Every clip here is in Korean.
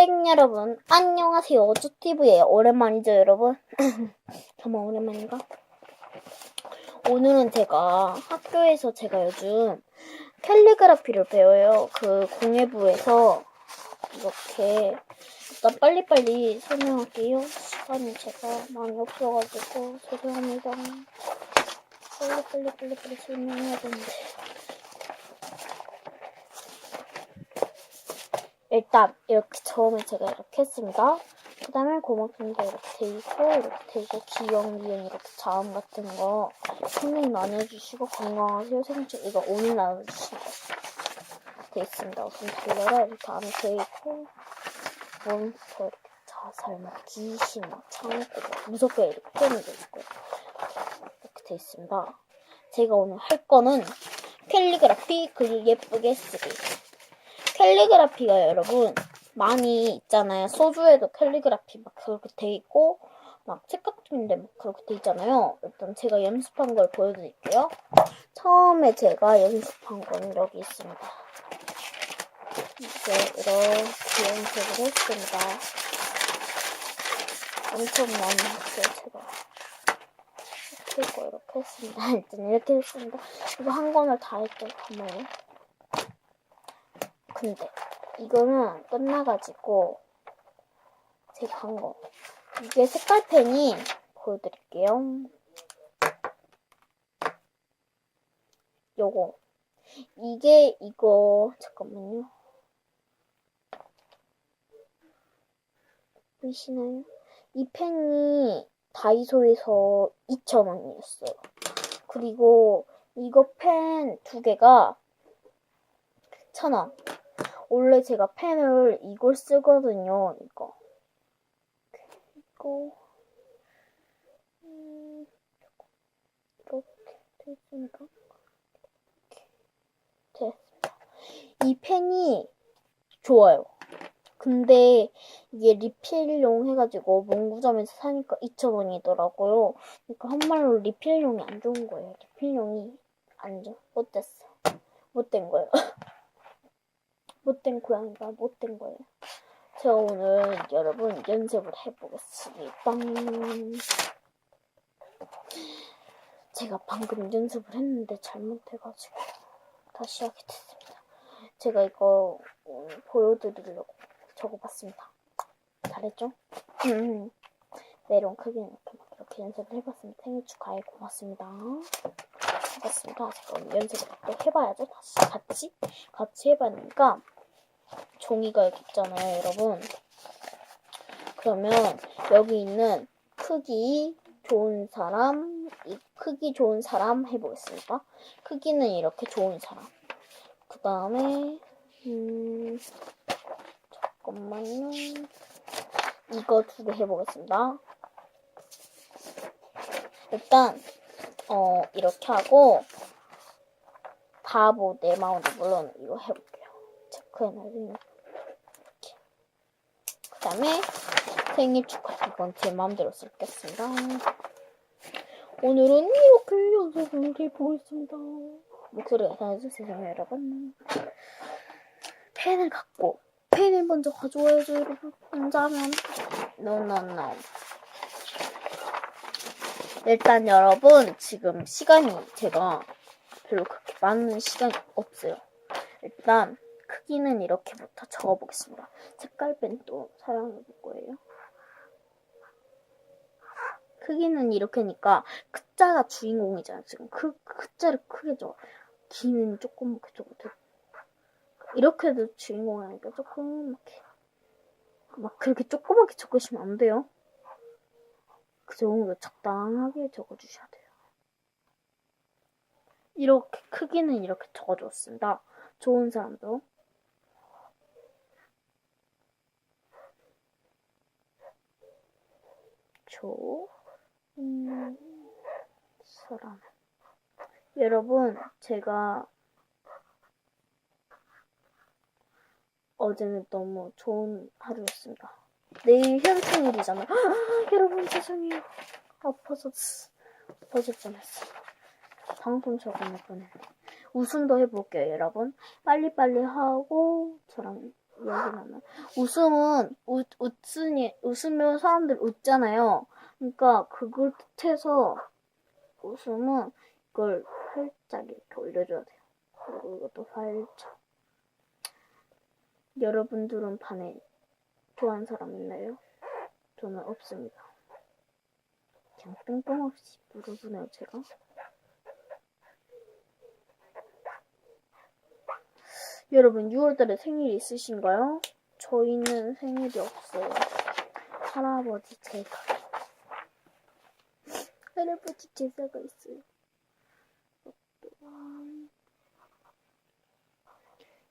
땡 여러분. 안녕하세요. 어쭈티브예요 오랜만이죠 여러분? 정말 오랜만인가? 오늘은 제가 학교에서 제가 요즘 캘리그라피를 배워요. 그 공예부에서 이렇게 일단 빨리빨리 설명할게요. 시간이 제가 많이 없어가지고 죄송합니다. 빨리빨리 빨리빨리 설명해야 되는데 일단 이렇게 처음에 제가 이렇게 했습니다. 그 다음에 고맙습니다 이렇게 돼 있고 이렇게 돼 있고 기억 미용 이렇게 자음 같은 거 선생님 나눠주시고 건강하세요 생일 이거 오늘 나눠주시고 돼 있습니다. 우선 달려라 이렇게 안에 돼 있고 몬스터 이렇게 자살 막 귀신 막 창고 막 무섭게 이렇게 표현돼 있고 이렇게 돼 있습니다. 제가 오늘 할 거는 캘리그라피 글 예쁘게 쓰기 캘리그라피가 여러분 많이 있잖아요. 소주에도 캘리그라피 막 그렇게 돼 있고 막 책 같은데 막 그렇게 돼 있잖아요. 일단 제가 연습한 걸 보여드릴게요. 처음에 제가 연습한 건 여기 있습니다. 이제 이렇게 연습을 했습니다. 엄청 많이 했어요, 제가. 이렇게 이렇게 했습니다. 일단 이렇게 했습니다. 이거 한 권을 다 했대요, 가만히. 근데 이거는 끝나가지고 제가 한 거. 이게 색깔펜이 보여드릴게요. 요거. 이게 이거 잠깐만요. 보이시나요? 이 펜이 다이소에서 2,000원이었어요. 그리고 이거 펜 두 개가 1,000원. 원래 제가 펜을 이걸 쓰거든요. 이거. 이거. 음, 이렇게 됐습니다. 됐습니다. 이 펜이 좋아요. 근데 이게 리필용 해가지고 문구점에서 사니까 2,000원이더라고요. 그러니까 한말로 리필용이 안 좋은 거예요. 리필용이 안 좋아. 못됐어. 못된 거예요. 못된 고양이가 못된 거예요. 제가 오늘 여러분 연습을 해보겠습니다. 제가 방금 연습을 했는데 잘못해가지고 다시 하게 됐습니다. 제가 이거 음, 보여드리려고 적어봤습니다. 잘했죠? 음. 메론 크기는 이렇게 막 이렇게 연습을 해봤습니다. 생일 축하해 고맙습니다. 해봤습니다. 오늘 연습을 또 해봐야죠. 다시 같이 같이 해봐니까 종이가 여기 있잖아요, 여러분. 그러면 여기 있는 크기 좋은 사람, 이 크기 좋은 사람 해보겠습니다. 크기는 이렇게 좋은 사람. 그 다음에 음, 잠깐만요. 이거 두 개 해보겠습니다. 일단 어 이렇게 하고 바보 내 마음도 물론 이거 해볼게요. 체크해놔야지. 이렇게. 그 다음에 생일 축하 이건 제 마음대로 쓰겠습니다. 오늘은 이렇게 연습을 해보겠습니다. 목소리가 이상해주세요 여러분. 펜을 갖고 펜을 먼저 가져와야죠 여러분. 혼자 하면 노노노. 일단 여러분 지금 시간이 제가 별로 그렇게 많은 시간이 없어요. 일단 크기는 이렇게부터 적어보겠습니다. 색깔펜 또 사용해 볼 거예요. 크기는 이렇게니까 크자가 주인공이잖아요. 지금 크, 크자를 크게 적어. 기는 조그맣게 적어도 이렇게도 주인공이니까 조그맣게 막 그렇게 조그맣게 적으시면 안 돼요. 그 정도 적당하게 적어주셔야 돼요. 이렇게 크기는 이렇게 적어줬습니다. 좋은 사람도 좋은 사람 여러분 제가 어제는 너무 좋은 하루였습니다. 내일 현 생일이잖아. 여러분 죄송해요. 아파서 아파서 뻔했어. 방송 적어낼 뻔했네. 웃음도 해볼게요, 여러분. 빨리빨리 하고 저랑 나나요? 웃음은 웃, 웃으니 웃으면 사람들 웃잖아요. 그러니까 그걸 뜻해서 웃음은 이걸 살짝 이렇게 올려줘야 돼요. 그리고 이것도 살짝. 여러분들은 반에 좋아하는 사람 있나요? 저는 없습니다. 그냥 뜬금없이 물어보네요, 제가. 여러분, 6월달에 생일 있으신가요? 저희는 생일이 없어요. 할아버지 제가. 할아버지 제사가 있어요.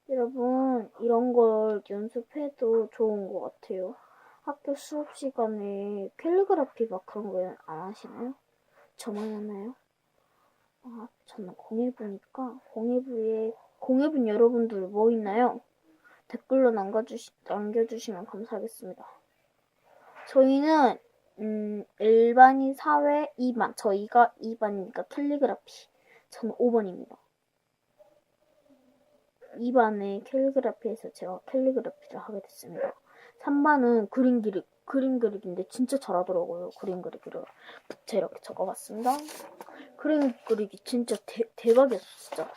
여러분, 이런 걸 연습해도 좋은 것 같아요. 학교 수업 시간에 캘리그라피 막 그런 거 안 하시나요? 저만 하나요? 아, 저는 공예부니까 공예부에 공예부 여러분들 뭐 있나요? 댓글로 남겨주시, 남겨주시면 감사하겠습니다. 저희는 음, 일반인 사회 2반 저희가 2반이니까 캘리그라피 저는 5번입니다. 2반에 캘리그라피에서 제가 캘리그라피를 하게 됐습니다. 3반은 그림 그리 그림 그리기인데 진짜 잘하더라고요. 그림 그리기를 제가 이렇게 적어봤습니다. 그림 그리기 진짜 대, 대박이었어 진짜.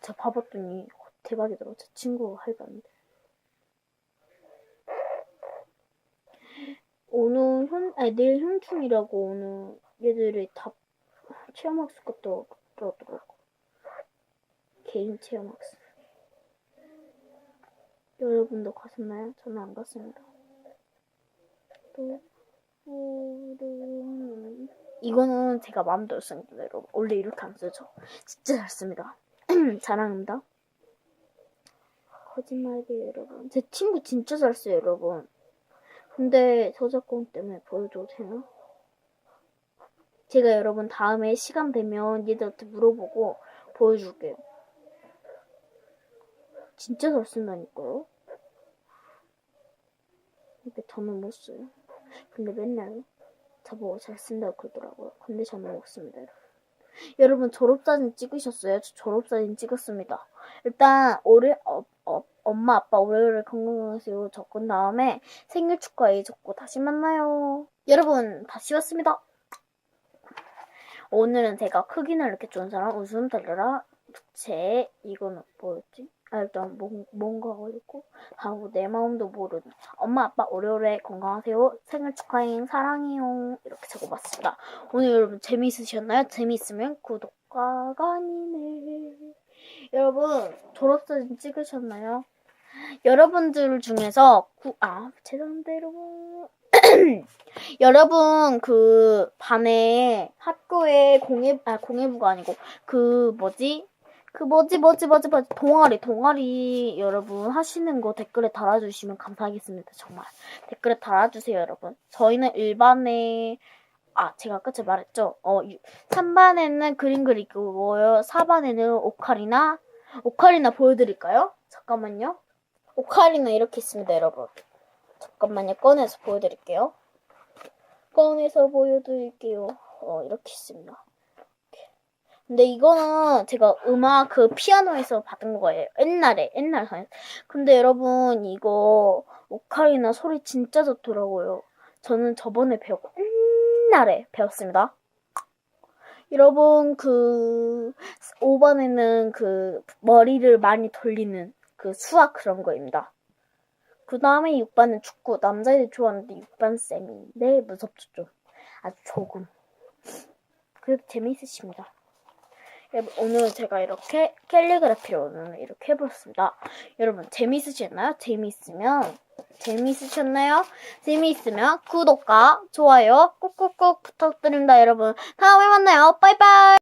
제가 봐봤더니 대박이더라고. 제 친구가 해봤는데. 오늘 현, 아니 내일 현충이라고 오늘 얘들이 다 체험학습 갔다 그러더라고. 개인 체험 학습. 여러분도 가셨나요? 저는 안 갔습니다. 또. 이거는 제가 마음대로 쓴 여러분. 원래 이렇게 안 쓰죠. 진짜 잘 씁니다. 자랑합니다. 거짓말이에요, 여러분. 제 친구 진짜 잘 써요, 여러분. 근데 저작권 때문에 보여줘도 되나? 제가 여러분 다음에 시간 되면 얘들한테 물어보고 보여줄게요. 진짜 잘 쓴다니까요. 근데 저는 못 써요. 근데 맨날 저보고 잘 쓴다고 그러더라고요. 근데 저는 못 씁니다, 여러분. 졸업사진 찍으셨어요? 저 졸업사진 찍었습니다. 일단 올해 어, 어, 엄마 아빠 오래오래 건강하세요 적은 다음에 생일 축하해 적고 다시 만나요. 여러분 다시 왔습니다. 오늘은 제가 크기는 이렇게 좋은 사람 웃음 달려라 부채 이거는 뭐였지? 아 일단 뭔, 뭔가 어렵고 하고 내 마음도 모르는 엄마 아빠 오래오래 건강하세요 생일 축하해 사랑해요 이렇게 적어봤습니다. 오늘 여러분 재미있으셨나요? 재미있으면 구독과 간이네 여러분 졸업사진 찍으셨나요? 여러분들 중에서 구, 아 죄송합니다 여러분 여러분 그 반에 학교에 공예 아 공예부가 아니고 그 뭐지 그 뭐지 뭐지 뭐지 뭐지. 동아리 동아리 여러분 하시는 거 댓글에 달아주시면 감사하겠습니다 정말. 댓글에 달아주세요 여러분. 저희는 일반에 아 제가 끝에 말했죠? 어 3반에는 그림 그리고요. 4반에는 오카리나 오카리나 보여드릴까요? 잠깐만요. 오카리나 이렇게 있습니다 여러분. 잠깐만요. 꺼내서 보여드릴게요. 꺼내서 보여드릴게요. 어 이렇게 있습니다 근데 이거는 제가 음악 그 피아노에서 받은 거예요. 옛날에, 옛날 사연. 근데 여러분, 이거 오카리나 소리 진짜 좋더라고요. 저는 저번에 배웠고, 옛날에 배웠습니다. 여러분, 그, 5번에는 그 머리를 많이 돌리는 그 수학 그런 거입니다. 그 다음에 6반은 축구. 남자애들 좋아하는데 6반 쌤인데 무섭죠, 좀. 아주 조금. 그래도 재미있으십니다. 여러분, 오늘 제가 이렇게 캘리그라피를 오늘 이렇게 해봤습니다. 여러분 재미있으셨나요? 재미있으면 재미있으셨나요? 재미있으면 구독과 좋아요 꾹꾹꾹 부탁드립니다. 여러분 다음에 만나요. 빠이빠이.